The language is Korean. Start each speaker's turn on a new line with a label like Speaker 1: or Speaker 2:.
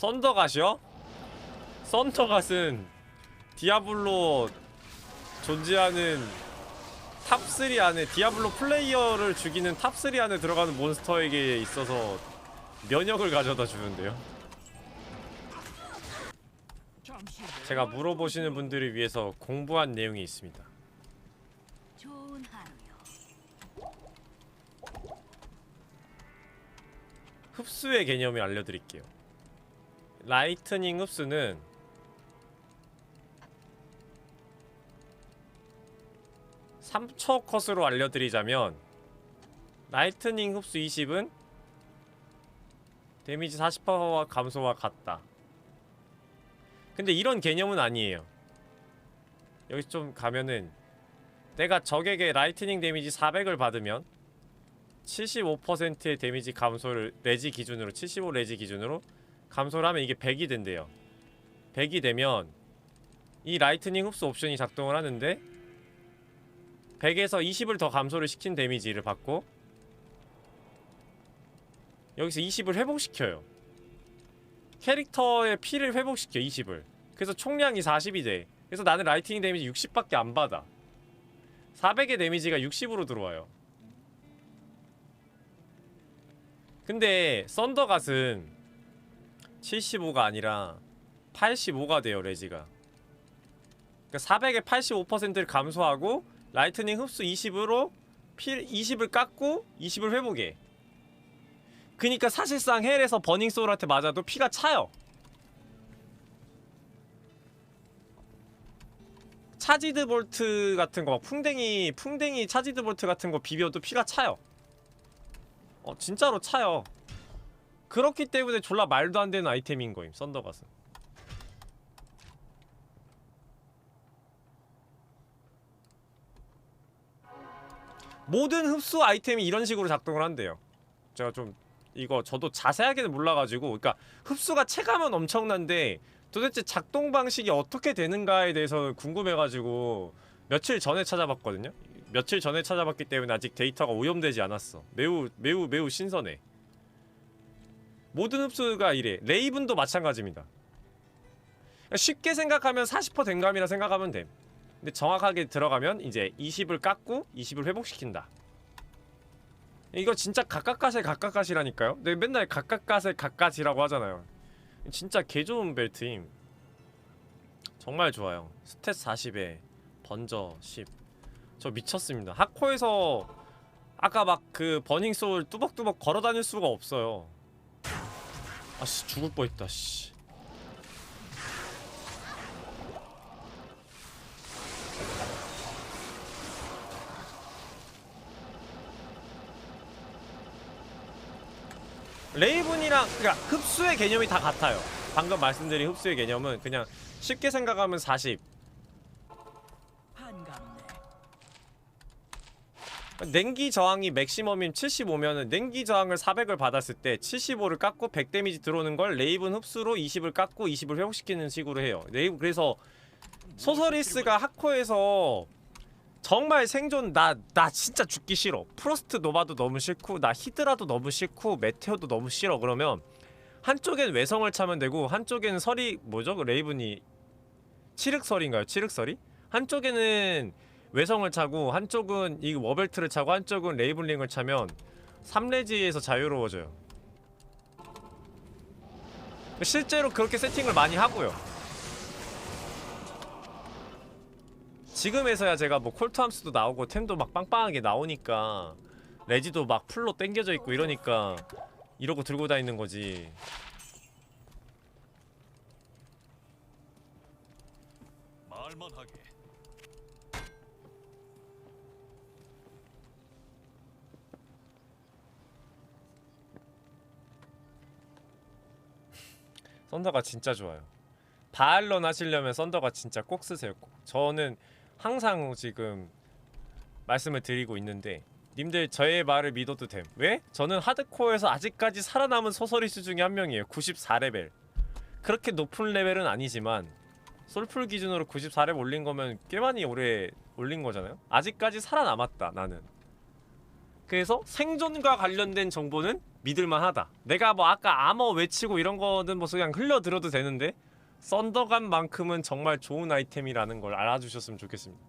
Speaker 1: 썬더갓이요? 썬더갓은 디아블로 존재하는 탑3 안에 디아블로 플레이어를 죽이는 탑3 안에 들어가는 몬스터에게 있어서 면역을 가져다 주는데요 제가 물어보시는 분들을 위해서 공부한 내용이 있습니다. 흡수의 개념을 알려드릴게요. 라이트닝 흡수는 삼초 컷으로 알려드리자면 라이트닝 흡수 20은 데미지 40%와 감소와 같다. 근데 이런 개념은 아니에요. 여기 좀 가면은 내가 적에게 라이트닝 데미지 400을 받으면 75%의 데미지 감소를 레지 기준으로 75 레지 기준으로 감소를 하면 이게 100이 된대요. 100이 되면 이 라이트닝 흡수 옵션이 작동을 하는데 100에서 20을 더 감소를 시킨 데미지를 받고 여기서 20을 회복시켜요. 캐릭터의 피를 회복시켜 20을. 그래서 총량이 40이 돼. 그래서 나는 라이트닝 데미지 60밖에 안 받아. 400의 데미지가 60으로 들어와요. 근데 썬더갓은 75가 아니라 85가 돼요 레지가. 그러니까 400의 85%를 감소하고 라이트닝 흡수 20으로 피 20을 깎고 20을 회복해. 그니까 사실상 헬에서 버닝 소울한테 맞아도 피가 차요. 차지드 볼트 같은 거막 풍뎅이 풍뎅이 차지드 볼트 같은 거 비벼도 피가 차요. 어 진짜로 차요 그렇기 때문에 졸라 말도 안 되는 아이템인 거임 썬더갓은 모든 흡수 아이템이 이런 식으로 작동을 한대요 제가 좀 이거 저도 자세하게는 몰라가지고 그러니까 흡수가 체감은 엄청난데 도대체 작동 방식이 어떻게 되는가에 대해서 궁금해가지고 며칠 전에 찾아봤거든요 며칠 전에 찾아봤기 때문에 아직 데이터가 오염되지 않았어. 매우 매우 매우 신선해. 모든 흡수가 이래. 레이븐도 마찬가지입니다. 그러니까 쉽게 생각하면 40% 댕감이라 생각하면 됨. 근데 정확하게 들어가면 이제 20을 깎고 20을 회복시킨다. 이거 진짜 각각갓의 각각갓이라니까요. 네, 맨날 각각갓의 각갓이라고 하잖아요. 진짜 개 좋은 벨트임. 정말 좋아요. 스탯 40에 번저 10. 저 미쳤습니다. 하코에서 아까 막 그 버닝 소울 뚜벅뚜벅 걸어 다닐 수가 없어요. 아씨 죽을 뻔했다. 씨. 레이븐이랑 그러니까 흡수의 개념이 다 같아요. 방금 말씀드린 흡수의 개념은 그냥 쉽게 생각하면 40, 냉기 저항이 맥시멈인 75면은 냉기 저항을 400을 받았을 때 75를 깎고 100 데미지 들어오는 걸 레이븐 흡수로 20을 깎고 20을 회복시키는 식으로 해요. 레이븐 그래서 소서리스가 하코에서 정말 생존 나 나 진짜 죽기 싫어. 프로스트 노바도 너무 싫고 나 히드라도 너무 싫고 메테오도 너무 싫어. 그러면 한쪽엔 외성을 차면 되고 한쪽에는 설이 뭐죠? 그 레이븐이 칠흑설인가요? 칠흑설이? 한쪽에는 외성을 차고 한쪽은 이 워벨트를 차고 한쪽은 레이블링을 차면 3레지에서 자유로워져요. 실제로 그렇게 세팅을 많이 하고요. 지금에서야 제가 뭐 콜트함스도 나오고 템도 막 빵빵하게 나오니까 레지도 막 풀로 땡겨져 있고 이러니까 이러고 들고 다니는 거지.
Speaker 2: 말만 하게.
Speaker 1: 썬더가 진짜 좋아요. 바알런 하시려면 썬더가 진짜 꼭 쓰세요. 꼭. 저는 항상 지금 말씀을 드리고 있는데 님들 저의 말을 믿어도 됨. 왜? 저는 하드코어에서 아직까지 살아남은 소설이수 중에 한 명이에요. 94레벨. 그렇게 높은 레벨은 아니지만 솔풀 기준으로 94레벨 올린 거면 꽤 많이 오래 올린 거잖아요. 아직까지 살아남았다 나는. 그래서 생존과 관련된 정보는 믿을만하다. 내가 뭐 아까 아머 외치고 이런 거는 뭐 그냥 흘려 들어도 되는데 썬더감만큼은 정말 좋은 아이템이라는 걸 알아주셨으면 좋겠습니다.